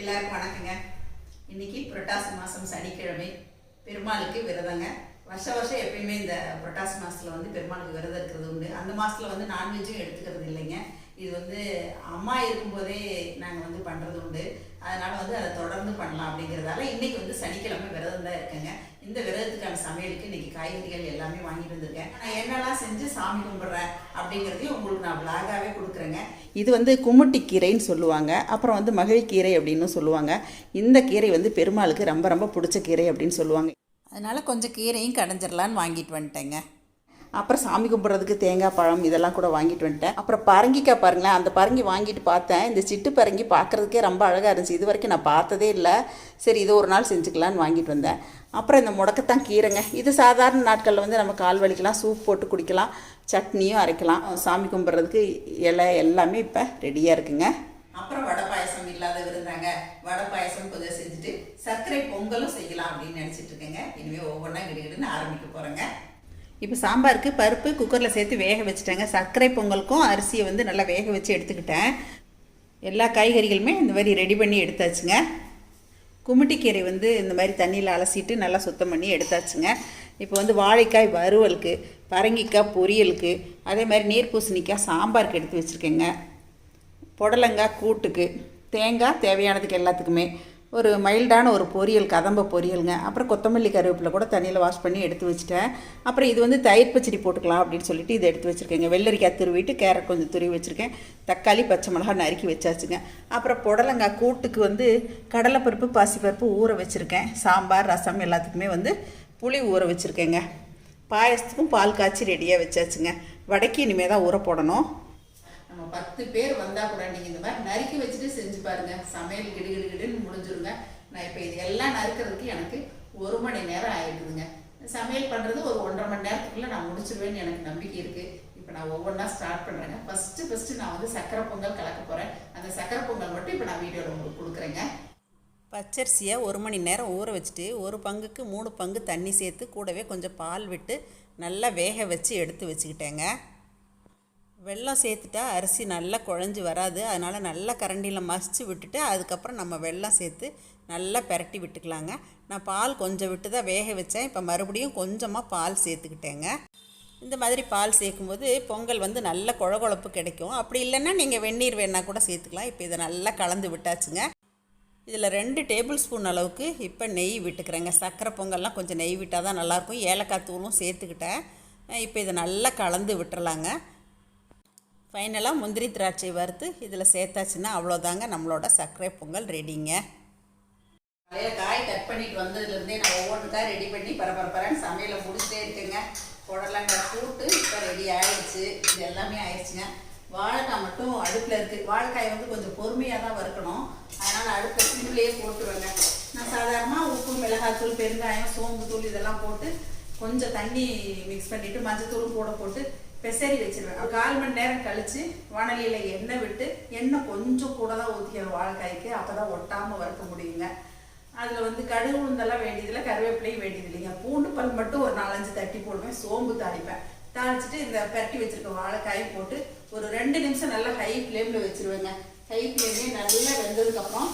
எல்லாருக்கும் வணக்கங்க. இன்னைக்கு புரட்டாசி மாதம் சனிக்கிழமை. பெருமாளுக்கு விரதங்க. வருஷ வருஷம் எப்பயுமே இந்த புரட்டாசி மாதத்தில் வந்து பெருமாளுக்கு விரதம் இருக்கிறது உண்டு. அந்த மாதத்தில் வந்து நான்வெஜ்ஜும் எடுத்துக்கிறது இல்லைங்க. இது வந்து அம்மா இருக்கும்போதே நாங்கள் வந்து பண்ணுறது உண்டு. அதனால் வந்து அதை தொடர்ந்து பண்ணலாம் அப்படிங்கிறதால இன்றைக்கி வந்து சனிக்கிழமை விரதம் தான் இருக்குங்க. இந்த விரதத்துக்கான சமையலுக்கு இன்றைக்கி காய்கறிகள் எல்லாமே வாங்கிட்டு வந்திருக்கேன். நான் என்னெல்லாம் செஞ்சு சாமி கும்பிட்றேன் அப்படிங்கிறதையும் உங்களுக்கு நான் விளாகாகவே கொடுக்குறேங்க. இது வந்து கும்முட்டி கீரைன்னு சொல்லுவாங்க. அப்புறம் வந்து மகிழ்கீரை அப்படின்னு சொல்லுவாங்க. இந்த கீரை வந்து பெருமாளுக்கு ரொம்ப ரொம்ப பிடிச்ச கீரை அப்படின்னு சொல்லுவாங்க. அதனால் கொஞ்சம் கீரையும் கடைஞ்சிடலான்னு வாங்கிட்டு வந்துட்டேங்க. அப்புறம் சாமி கும்பிட்றதுக்கு தேங்காய் பழம் இதெல்லாம் கூட வாங்கிட்டு வந்துட்டேன். அப்புறம் பரங்கிக்காய் பாருங்களேன் அந்த பரங்கி வாங்கிட்டு பார்த்தேன். இந்த சிட்டு பரங்கி பார்க்குறதுக்கே ரொம்ப அழகாக இருந்துச்சு. இது வரைக்கும் நான் பார்த்ததே இல்லை. சரி இது ஒரு நாள் செஞ்சுக்கலான்னு வாங்கிட்டு வந்தேன். அப்புறம் இந்த முடக்கத்தான் கீரைங்க. இது சாதாரண நாட்களில் வந்து நம்ம கால் வலிக்கலாம் சூப் போட்டு குடிக்கலாம் சட்னியும் அரைக்கலாம். சாமி கும்பிட்றதுக்கு இலை எல்லாமே இப்போ ரெடியாக இருக்குங்க. அப்புறம் வடை பாயசம் இல்லாத விருந்தாங்க. வடை பாயசம் கொஞ்சம் செஞ்சுட்டு சர்க்கரை பொங்கலும் செய்யலாம் அப்படின்னு நினச்சிட்டு இருக்கேங்க. இனிமேல் ஒவ்வொன்றா கிடுகிடுன்னு ஆரம்பிக்க போகிறேங்க இப்போ சாம்பாருக்கு பருப்பு குக்கரில் சேர்த்து வேக வச்சுட்டேங்க. சர்க்கரை பொங்கலுக்கும் அரிசியை வந்து நல்லா வேக வச்சு எடுத்துக்கிட்டேன். எல்லா காய்கறிகளுமே இந்த மாதிரி ரெடி பண்ணி எடுத்தாச்சுங்க. குமிட்டிக்கீரை வந்து இந்த மாதிரி தண்ணியில் அலசிட்டு நல்லா சுத்தம் பண்ணி எடுத்தாச்சுங்க. இப்போ வந்து வாழைக்காய் வறுவலுக்கு பரங்கிக்காய் பொரியலுக்கு அதே மாதிரி நீர் பூசணிக்காய் சாம்பாருக்கு எடுத்து வச்சுருக்கேங்க. புடலங்காய் கூட்டுக்கு தேங்காய் தேவையானதுக்கு எல்லாத்துக்குமே. ஒரு மைல்டான ஒரு பொரியல் கதம்ப பொரியலுங்க. அப்புறம் கொத்தமல்லி கருவேப்பிலை கூட தண்ணியில் வாஷ் பண்ணி எடுத்து வச்சுட்டேன். அப்புறம் இது வந்து தயிர் பச்சடி போட்டுக்கலாம் அப்படின்னு சொல்லிட்டு இதை எடுத்து வச்சுருக்கேங்க. வெள்ளரிக்காய் துருவிட்டு கேரட் கொஞ்சம் துருவி வச்சுருக்கேன். தக்காளி பச்சை மிளகா நறுக்கி வச்சாச்சுங்க. அப்புறம் புடலங்காய் கூட்டுக்கு வந்து கடலைப்பருப்பு பாசிப்பருப்பு ஊற வச்சுருக்கேன். சாம்பார் ரசம் எல்லாத்துக்குமே வந்து புளி ஊற வச்சுருக்கேங்க. பாயசத்துக்கும் பால் காய்ச்சி ரெடியாக வச்சாச்சுங்க. வடைக்கு இனிமேல் தான் ஊற போடணும். நம்ம பத்து பேர் வந்தால் கூட நீங்கள் இந்த மாதிரி நறுக்கி வச்சுட்டு செஞ்சு பாருங்க. சமையல் கிடு கிடு கிடுன்னு முடிஞ்சிருங்க. நான் இப்போ இது எல்லாம் நறுக்கிறதுக்கு எனக்கு ஒரு மணி நேரம் ஆயிடுதுங்க. சமையல் பண்ணுறது ஒரு ஒன்றரை மணி நேரத்துக்குள்ளே நான் முடிச்சிருவேன்னு எனக்கு நம்பிக்கை இருக்குது இப்போ நான் ஒவ்வொன்றா ஸ்டார்ட் பண்ணுறேங்க ஃபஸ்ட்டு ஃபஸ்ட்டு நான் வந்து சக்கரை பொங்கல் கலக்க போகிறேன் அந்த சக்கரை பொங்கல் மட்டும் இப்போ நான் வீடியோவில் உங்களுக்கு கொடுக்குறேங்க. பச்சரிசியை ஒரு மணி நேரம் ஊற வச்சுட்டு ஒரு பங்குக்கு மூணு பங்கு தண்ணி சேர்த்து கூடவே கொஞ்சம் பால் விட்டு நல்லா வேக வச்சு எடுத்து வச்சுக்கிட்டேங்க. வெல்லம் சேர்த்துட்டா அரிசி நல்லா குழஞ்சி வராது. அதனால் நல்லா கரண்டியில் மசிச்சு விட்டுட்டு அதுக்கப்புறம் நம்ம வெல்லம் சேர்த்து நல்லா பெரட்டி விட்டுக்கலாங்க. நான் பால் கொஞ்சம் விட்டு தான் வேக வச்சேன். இப்போ மறுபடியும் கொஞ்சமாக பால் சேர்த்துக்கிட்டேங்க. இந்த மாதிரி பால் சேர்க்கும்போது பொங்கல் வந்து நல்ல குழகுழப்பு கிடைக்கும். அப்படி இல்லைன்னா நீங்கள் வெந்நீர் வேணால் கூட சேர்த்துக்கலாம். இப்போ இதை நல்லா கலந்து விட்டாச்சுங்க. இதில் ரெண்டு டேபிள் ஸ்பூன் அளவுக்கு இப்போ நெய் விட்டுக்கிறேங்க. சர்க்கரை பொங்கல்லாம் கொஞ்சம் நெய் விட்டால் தான் நல்லாயிருக்கும். ஏலக்காய் தூளும் சேர்த்துக்கிட்டேன். இப்போ இதை நல்லா கலந்து விட்டுறலாங்க. ஃபைனலாக முந்திரி திராட்சை வறுத்து இதில் சேர்த்தாச்சுன்னா அவ்வளோதாங்க நம்மளோட சர்க்கரை பொங்கல் ரெடிங்க. நிறைய காய் கட் பண்ணிட்டு வந்ததுலேருந்தே நான் ஒவ்வொன்றுக்காக ரெடி பண்ணி பரபரப்பரன்னு சமையலை முடிச்சிட்டே இருக்குங்க. புடலங்காய் கூட்டு இப்போ ரெடி ஆயிடுச்சு. இது எல்லாமே ஆயிடுச்சுங்க. வாழைக்காய் மட்டும் அடுப்பில் இருக்குது வாழைக்காய் வந்து கொஞ்சம் பொறுமையாக தான் வறுக்கணும். அதனால் அடுப்பில் சிம்லேயே போட்டுருவேங்க. நான் சாதாரணமாக உப்பு மிளகாத்தூள் பெருங்காயம் சோம்பு தூள் இதெல்லாம் போட்டு கொஞ்சம் தண்ணி மிக்ஸ் பண்ணிவிட்டு மஞ்சத்தூளும் கூட போட்டு பெசரி வச்சிருவேன். கால் மணி நேரம் கழிச்சு வானலியில் எண்ணெய் விட்டு எண்ணெய் கொஞ்சம் கூட தான் ஊற்றிக்கணும் வாழைக்காய்க்கு. அப்போ தான் ஒட்டாமல் வறுக்க முடியுங்க. அதில் வந்து கடுகு உளுந்தெல்லாம் வேண்டியதில்லை கருவேப்பிலையும் வேண்டியது இல்லைங்க பூண்டு பல் மட்டும் ஒரு நாலஞ்சு தட்டி போடுவேன். சோம்பு தாளிப்பேன். தாளிச்சிட்டு இந்த பரட்டி வச்சிருக்க வாழைக்காய் போட்டு ஒரு ரெண்டு நிமிஷம் நல்லா ஹை ஃப்ளேமில் வச்சிருவேங்க. ஹை ஃப்ளேம்லேயே நல்லா வெந்ததுக்கப்புறம்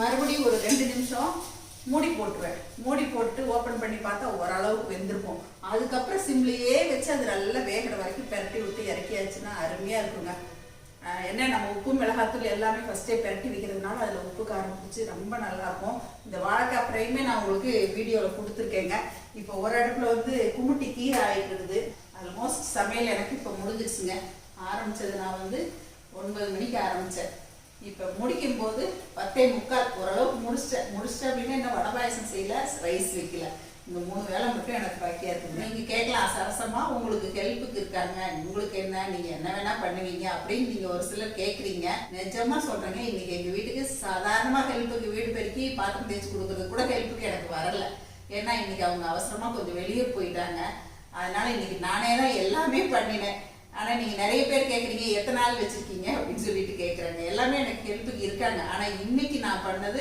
மறுபடியும் ஒரு ரெண்டு நிமிஷம் மூடி போட்டுருவேன். மூடி போட்டு ஓப்பன் பண்ணி பார்த்தா ஓரளவுக்கு வெந்திருக்கும். அதுக்கப்புறம் சிம்லேயே வச்சு அது நல்லா வேகிற வரைக்கும் பெரட்டி விட்டு இறக்கியாச்சுன்னா அருமையாக இருக்குங்க. என்ன நம்ம உப்பு மிளகாத்தூள் எல்லாமே ஃபஸ்ட்டே பெரட்டி வைக்கிறதுனால அதில் உப்பு காரம் பிடிச்சி ரொம்ப நல்லாயிருக்கும் இந்த வாழைக்காய் ஃப்ரைமே நான் உங்களுக்கு வீடியோவில் கொடுத்துருக்கேங்க. இப்போ ஒரு அடுப்பில் வந்து குமுட்டி கீரை ஆகிட்டு ஆல்மோஸ்ட் சமையல் எனக்கு இப்போ முடிஞ்சிருச்சுங்க. ஆரம்பிச்சது நான் வந்து ஒன்பது மணிக்கு ஆரம்பித்தேன் இப்போ முடிக்கும் போது பத்தே முக்கால் ஓரளவுக்கு முடிச்சிட்டேன் முடிச்சிட்டேன் அப்படின்னா என்ன வடை பாயசம் செய்யல ரைஸ் வைக்கல. இந்த மூணு வேலை மட்டும் எனக்கு பாக்கியா இருக்கு. நீங்க கேட்கலாம் சரசமா உங்களுக்கு ஹெல்ப்புக்கு இருக்காங்க. உங்களுக்கு என்ன நீங்க என்ன வேணா பண்ணுவீங்க அப்படின்னு நீங்க ஒரு சிலர் கேக்குறீங்க. நிஜமா சொல்றேங்க இன்னைக்கு எங்க வீட்டுக்கு சாதாரணமா ஹெல்ப்புக்கு வீடு பெருக்கி பாத்திரம் தேய்ச்சி கொடுக்கறது கூட ஹெல்ப்புக்கு எனக்கு வரல. ஏன்னா இன்னைக்கு அவங்க அவசரமா கொஞ்சம் வெளியே போயிட்டாங்க. அதனால இன்னைக்கு நானே தான் எல்லாமே பண்ணினேன். ஆனால் நீங்கள் நிறைய பேர் கேட்குறீங்க எத்தனை நாள் வச்சுருக்கீங்க அப்படின்னு சொல்லிட்டு கேட்குறாங்க எல்லாமே எனக்கு ஹெல்ப்புக்கு இருக்காங்க. ஆனால் இன்னைக்கு நான் பண்ணது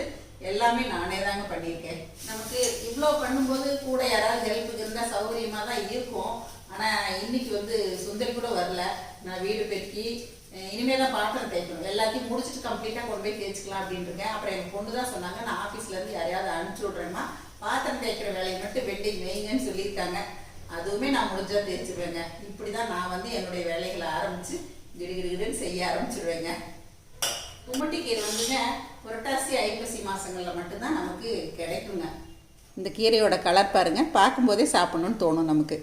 எல்லாமே நானே தாங்க பண்ணியிருக்கேன். நமக்கு இவ்வளோ பண்ணும்போது கூட யாராவது ஹெல்ப்புக்கு இருந்தால் சௌகரியமாக தான் இருக்கும். ஆனால் இன்னைக்கு வந்து சுந்தரி கூட வரல. நான் வீடு பெருக்கி இனிமேல் தான் பாத்திரம் தேய்க்கணும். எல்லாத்தையும் முடிச்சுட்டு கம்ப்ளீட்டாக கொண்டு போய் தேய்ச்சிக்கலாம் அப்படின்னு இருக்கேன் அப்புறம் எங்கள் பொண்ணு தான் சொன்னாங்க நான் ஆஃபீஸ்லேருந்து யாரையாவது அனுப்பிச்சி விட்றேம்மா. பாத்திரம் தேய்க்கிற வேலையை மட்டும் வெட்டிங் வைங்கன்னு சொல்லியிருக்காங்க. அதுவுமே நான் முடிஞ்சா தேய்ச்சிடுவேங்க இப்படி தான் நான் வந்து என்னுடைய வேலைகளை ஆரம்பித்து கிடுகிடுகிடுன்னு செய்ய ஆரம்பிச்சிடுவேங்க கும்மட்டி கீரை வந்துங்க புரட்டாசி ஐப்பசி மாதங்களில் மட்டும்தான் நமக்கு கிடைக்குங்க. இந்த கீரையோட கலர் பாருங்க பார்க்கும்போதே சாப்பிடணும்னு தோணும் நமக்கு.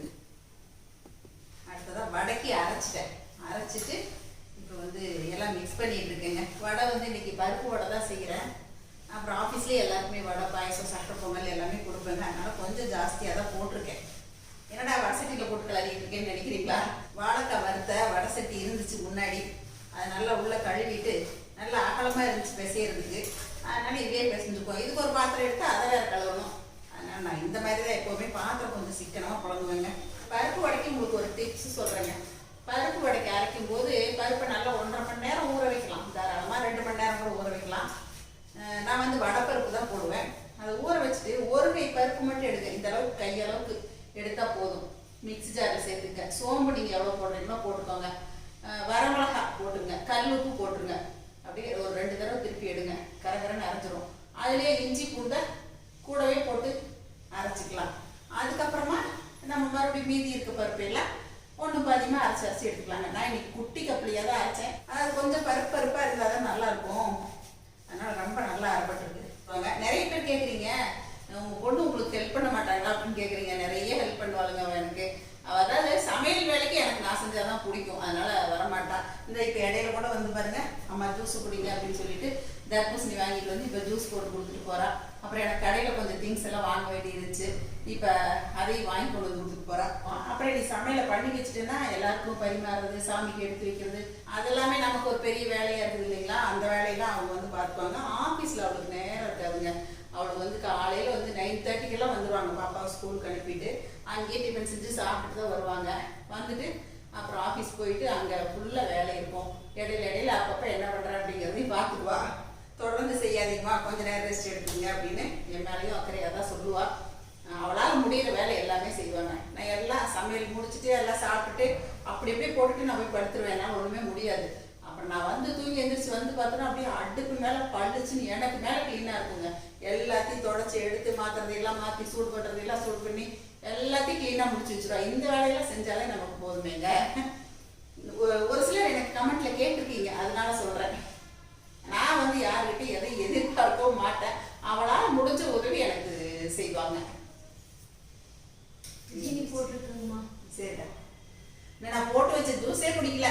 அடுத்ததாக வடைக்கு அரைச்சிட்டேன். அரைச்சிட்டு இப்போ வந்து எல்லாம் மிக்ஸ் பண்ணிட்டு இருக்கேங்க. வடை வந்து இன்னைக்கு பருப்பு வடை தான் செய்கிறேன் அப்புறம் ஆஃபீஸ்லேயே எல்லாருக்குமே வடை பாயசம் சட்டை பொங்கல் எல்லாமே கொடுப்பேங்க. அதனால கொஞ்சம் ஜாஸ்தியாக தான் போட்டிருக்கேன். என்னடா வடசட்டியில் போட்டு கிளறிட்டு இருக்கேன்னு நினைக்கிறீங்களா? வாழைக்காய் வறுத்த வடை சட்டி இருந்துச்சு முன்னாடி. அது நல்லா உள்ள கழுவிட்டு நல்லா அகலமாக இருந்துச்சு பிசையிறதுக்கு. அதனால இதே பிசைஞ்சுக்குவோம். இதுக்கு ஒரு பாத்திரம் எடுத்து அதை வேறு கழுவணும். அதனால் நான் இந்த மாதிரி தான் எப்போவுமே பாத்திரம் கொஞ்சம் சிக்கனமாக குழம்புவேங்க பருப்பு வடைக்கு உங்களுக்கு ஒரு டிப்ஸ் சொல்கிறேங்க பருப்பு வடைக்கு அரைக்கும் போது பருப்பை நல்லா ஒன்றரை மணி நேரம் ஊற வைக்கலாம் தாராளமாக ரெண்டு மணி நேரம் கூட ஊற வைக்கலாம் அஹ் நான் வந்து வடைப்பருப்பு தான் போடுவேன் அதை ஊற வச்சுட்டு ஒரு கை பருப்பு மட்டும் எடுங்க இந்த அளவுக்கு கையளவுக்கு எடுத்தா போதும் மிக்ஸி ஜாரில் சேர்த்துக்க சோம்பு நீங்கள் எவ்வளோ போடுறீங்களோ போட்டுக்கோங்க அஹ் வரமிளகா போட்டுங்க கல் உப்பு போட்டுருங்க அப்படியே ஒரு ரெண்டு தடவை திருப்பி எடுங்க கரகரன்னு அரைஞ்சிரும் அதுலேயே இஞ்சி பூண்டை கூடவே போட்டு அரைச்சிக்கலாம் அதுக்கப்புறமா நம்ம மறுபடியும் மீதி இருக்க பருப்பு எல்லாம் ஒன்று பாதியமாக அரைச்சி அரைச்சி எடுத்துக்கலாங்க நான் இன்னைக்கு குட்டி கப்பலியாக தான் அரைச்சேன் அது கொஞ்சம் பருப்பு பருப்பாக இருந்தால் தான் நல்லா இருக்கும் அதனால ரொம்ப நல்லா அரைப்பட்டிருக்கு வாங்க நிறைய பேர் கேட்குறீங்க உங்க பொண்ணு உங்களுக்கு ஹெல்ப் பண்ண மாட்டாங்களா அப்படின்னு கேட்குறீங்க நிறைய ஹெல்ப் பண்ணுவாளுங்க அவ எனக்கு அவ அதாவது சமையல் வேலைக்கு தான் பிடிக்கும். அதனால வரமாட்டா. இந்த இப்போ இடையில கூட வந்து பாருங்க அம்மா ஜூஸ் குடிங்க அப்படின்னு சொல்லிட்டு தர்பூசணி வாங்கிட்டு வந்து இப்போ ஜூஸ் போட்டு கொடுத்துட்டு போறா. அப்புறம் எனக்கு கடையில் கொஞ்சம் திங்ஸ் எல்லாம் வாங்க வேண்டி இருந்துச்சு இப்போ அதையும் வாங்கி கொண்டு வந்து கொடுத்துட்டு போறா. அப்புறம் நீ சமையலை பண்ணி வச்சுட்டேன்னா எல்லாருக்கும் பரிமாறுறது சாமிக்கு எடுத்து வைக்கிறது அதெல்லாமே நமக்கு ஒரு பெரிய வேலையா இருக்குது இல்லைங்களா? அந்த வேலையெல்லாம் அவங்க வந்து பார்த்துப்பாங்க ஆஃபீஸில் அவளுக்கு நேரம் இருக்காதுங்க. அவளுக்கு வந்து காலையில் வந்து நைன் தேர்ட்டிக்கெல்லாம் வந்துடுவாங்க பாப்பாவை ஸ்கூலுக்கு அனுப்பிட்டு அங்கேயே டிஃபன் செஞ்சு சாப்பிட்டு தான் வருவாங்க. வந்துட்டு அப்புறம் ஆஃபீஸ் போயிட்டு அங்கே ஃபுல்லாக வேலை இருக்கும். இடையில இடையில அப்பப்போ என்ன பண்ணுறேன் அப்படிங்கிறதையும் பார்த்துக்குவா. தொடர்ந்து செய்யாதீங்கம்மா கொஞ்ச நேரம் ரெஸ்ட் எடுத்துங்க அப்படின்னு என் மேலேயும் அக்கறையாக தான் சொல்லுவாள் அவளால் முடியிற வேலை எல்லாமே செய்வாங்க. நான் எல்லாம் சமையல் முடிச்சுட்டு எல்லாம் சாப்பிட்டுட்டு அப்படி இப்படி போட்டுட்டு நான் போய் படுத்துருவேன். என்னால் ஒன்றுமே முடியாது. அப்புறம் நான் வந்து தூங்கி எந்திரிச்சு வந்து பார்த்தோன்னா அப்படியே அடுப்பு மேலே பழுச்சுன்னு எனக்கு மேலே க்ளீனாக இருக்குங்க. எல்லாத்தையும் தொடச்சி எடுத்து மாற்றுறதையெல்லாம் மாற்றி சூடு பண்ணுறதையெல்லாம் சூடு பண்ணி எல்லாத்தையும் க்ளீனாக முடிச்சு வச்சிருவா. இந்த வேலையெல்லாம் செஞ்சாலே போதுமேங்க ஒரு- சிலர் எனக்கு கமெண்ட்ல கேட்டிருக்கீங்க அதனால சொல்கிறேன் நான் வந்து யாருக்கிட்ட எதை எதிர்பார்க்கவும் மாட்டேன். அவளால் முடிஞ்ச உதவி எனக்கு செய்வாங்க. போட்டிருக்குங்கம்மா சரிடா. நான் போட்டு வச்ச ஜூஸே குடிக்கல.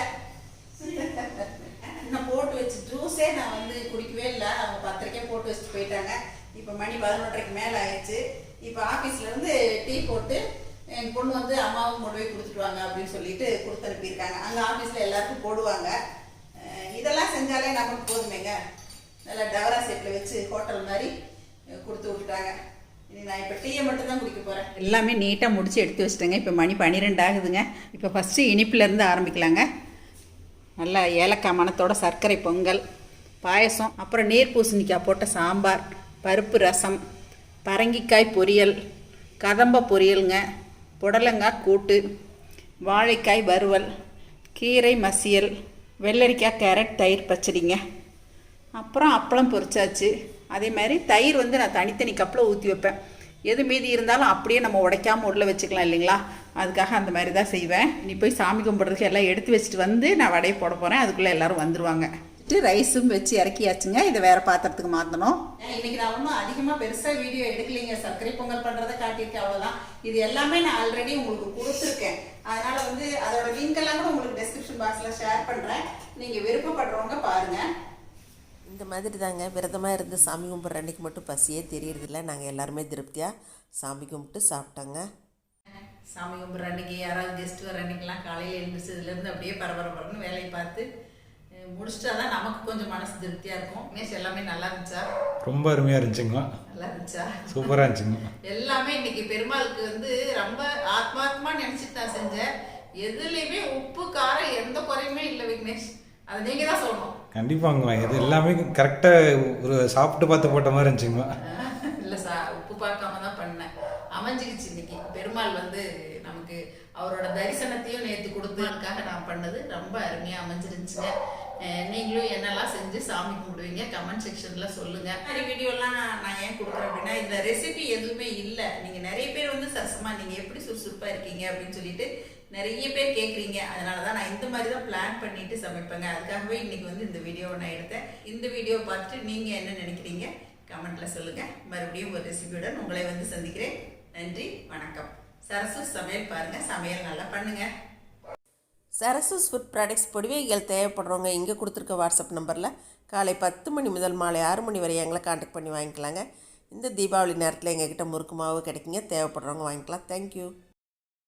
நான் போட்டு வச்ச ஜூஸே நான் வந்து குடிக்கவே இல்லை. அவங்க பத்திரிக்கே போட்டு வச்சுட்டு போயிட்டாங்க. இப்போ மணி பதினொன்றரைக்கு மேலே ஆயிடுச்சு. இப்போ ஆஃபீஸ்ல இருந்து டீ போட்டு என் பொண்ணு வந்து அம்மாவும் கொண்டு போய் கொடுத்துட்டு வாங்க அப்படின்னு சொல்லிட்டு கொடுத்து அனுப்பியிருக்காங்க. அங்கே ஆஃபீஸில் எல்லாருக்கும் போடுவாங்க. இதெல்லாம் செஞ்சாலே நமக்கு போதுமேங்க. நல்லா டவரா செட்டில் வச்சு ஹோட்டல் மாதிரி கொடுத்து விட்டுட்டாங்க. இனி நான் இப்போ டீயை மட்டும் தான் குடிக்க போகிறேன் எல்லாமே நீட்டாக முடித்து எடுத்து வச்சிட்டேங்க. இப்போ மணி பன்னிரெண்டு ஆகுதுங்க. இப்போ ஃபஸ்ட்டு இனிப்புலேருந்து ஆரம்பிக்கலாங்க. நல்லா ஏலக்காய் மணத்தோட சர்க்கரை பொங்கல் பாயசம் அப்புறம் நீர் பூசணிக்காய் போட்ட சாம்பார் பருப்பு ரசம் பரங்கிக்காய் பொரியல் கதம்ப பொரியலுங்க. புடலங்காய் கூட்டு வாழைக்காய் வறுவல் கீரை மசியல் வெள்ளரிக்காய் கேரட் தயிர் பச்சடிங்க. அப்புறம் அப்பளம் பொரிச்சாச்சு. அதே மாதிரி தயிர் வந்து நான் தனித்தனி கப்பில் ஊற்றி வைப்பேன். எது மீதி இருந்தாலும் அப்படியே நம்ம உடைக்காமல் உள்ளே வச்சுக்கலாம் இல்லைங்களா? அதுக்காக அந்த மாதிரி தான் செய்வேன். நீ போய் சாமி கும்பிட்றதுக்கு எல்லாம் எடுத்து வச்சுட்டு வந்து நான் வடையை போட போகிறேன் அதுக்குள்ளே எல்லாரும் வந்துருவாங்க ரைஸும் வச்சு இறக்கியாச்சுங்க. இதை வேற பாத்திரத்துக்கு மாற்றணும் இன்னைக்கு நான் ஒன்றும் அதிகமாக பெருசாக வீடியோ எடுக்கலைங்க. சர்க்கரை பொங்கல் பண்ணுறதை காட்டியிருக்கேன். அவ்வளோதான் இது எல்லாமே நான் ஆல்ரெடி உங்களுக்கு கொடுத்துருக்கேன். அதனால வந்து அதோட லிங்க் எல்லாம் கூட உங்களுக்கு டெஸ்கிரிப்ஷன் பாக்ஸில் ஷேர் பண்ணுறேன் நீங்கள் விருப்பப்படுறவங்க பாருங்கள் இந்த மாதிரி தாங்க. விரதமாக இருந்து சாமி கும்பிட்ற அன்னைக்கு மட்டும் பசியே தெரியறதில்ல. நாங்கள் எல்லாருமே திருப்தியாக சாமி கும்பிட்டு சாப்பிட்டோங்க. சாமி கும்பிட்ற அன்னைக்கு யாராவது கெஸ்ட் வர அன்னைக்கெல்லாம் காலையில் எழுந்திரிச்சதுலேருந்து அப்படியே பரபரப்பரன்னு வேலையை பார்த்து முடிச்சிட்டா தான் நமக்கு கொஞ்சம் மனசு திருப்தியாக இருக்கும். மேஷ் எல்லாமே நல்லா இருந்துச்சா? ரொம்ப அருமையாக இருந்துச்சுங்க. நல்லா இருந்துச்சா? சூப்பராக இருந்துச்சுங்க. எல்லாமே இன்னைக்கு பெருமாளுக்கு வந்து ரொம்ப ஆத்மார்த்தமா நினைச்சிட்டு நான் செஞ்சேன். எதுலையுமே உப்பு காரம் எந்த குறையுமே இல்லை விக்னேஷ். அதை நீங்க தான் சொல்லணும். கண்டிப்பாங்க. இது எல்லாமே கரெக்டாக ஒரு சாப்பிட்டு பார்த்து போட்ட மாதிரி இருந்துச்சுங்க. இல்லை சா உப்பு பார்க்காம தான் பண்ணேன். அமைஞ்சிக்கிச்சு இன்னைக்கு. பெருமாள் வந்து நமக்கு அவர் அவரோட தரிசனத்தையும் நேற்று கொடுத்ததுக்காக நான் பண்ணது. ரொம்ப அருமையாக அமைஞ்சிருந்துச்சுங்க. நீங்களும் என்னெல்லாம் செஞ்சு சாமி கும்பிடுவீங்க? கமெண்ட் செக்ஷனில் சொல்லுங்க. நிறைய மாதிரி வீடியோலாம் நான் ஏன் கொடுக்குறேன் அப்படின்னா இந்த ரெசிபி எதுவுமே இல்லை. நீங்கள் நிறைய பேர் வந்து சசமா நீங்கள் எப்படி சுறுசுறுப்பாக இருக்கீங்க அப்படின்னு சொல்லிட்டு நிறைய பேர் கேட்குறீங்க அதனால தான் நான் இந்த மாதிரி தான் பிளான் பண்ணிட்டு சமைப்பேங்க. அதுக்காகவே இன்னைக்கு வந்து இந்த வீடியோவை நான் எடுத்தேன். இந்த வீடியோ பார்த்துட்டு நீங்கள் என்ன நினைக்கிறீங்க? கமெண்ட்ல சொல்லுங்க. மறுபடியும் ஒரு ரெசிபியுடன் உங்களை வந்து சந்திக்கிறேன். நன்றி வணக்கம். சரசு சமையல் பாருங்க. சமையல் நல்லா பண்ணுங்க. சரசஸ் ஃபுட் ப்ராடக்ட்ஸ் பொடிவைகள் தேவைப்படுறவங்க இங்கே கொடுத்துருக்க வாட்ஸ்அப் நம்பரில் காலை பத்து மணி முதல் மாலை ஆறு மணி வரை எங்களை காண்டாக்ட் பண்ணி வாங்கிக்கலாங்க. இந்த தீபாவளி நேரத்தில் எங்ககிட்ட முறுக்கு மாவு கிடைக்குங்க. தேவைப்படுறவங்க வாங்கிக்கலாம். தேங்க்யூ